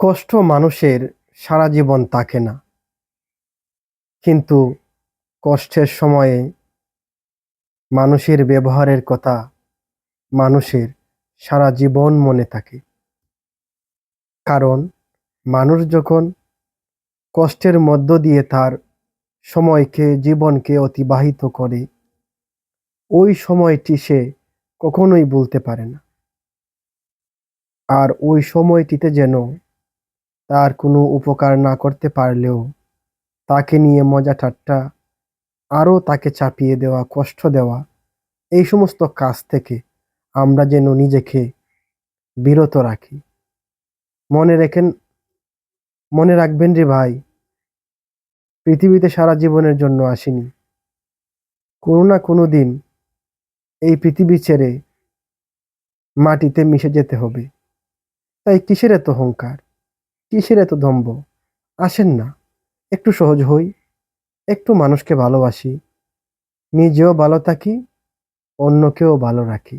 কষ্ট মানুষের সারা জীবন থাকে না। কিন্তু কষ্টের সময়ে মানুষের ব্যবহারের কথা মানুষের সারা জীবন মনে থাকে। কারণ মানুষ যখন কষ্টের মধ্য দিয়ে তার সময়কে, জীবনকে অতিবাহিত করে, ওই সময়টি সে কখনোই বলতে পারে না। আর ওই সময়টিতে যেন তার কোনো উপকার না করতে পারলেও তাকে নিয়ে মজা ঠাট্টা, আরও তাকে চাপিয়ে দেওয়া, কষ্ট দেওয়া, এই সমস্ত কাজ থেকে আমরা যেন নিজেকে বিরত রাখি। মনে রেখেন, মনে রাখবেন রে ভাই, পৃথিবীতে সারা জীবনের জন্য আসিনি। কোনো না কোনো দিন এই পৃথিবী ছেড়ে মাটিতে মিশে যেতে হবে। তাই কিসের এত অহংকার কিসের এত দম্ভ? আসেন না, একটু সহজ হই, একটু মানুষকে ভালোবাসি, নিজেও ভালো থাকি, অন্যকেও ভালো রাখি।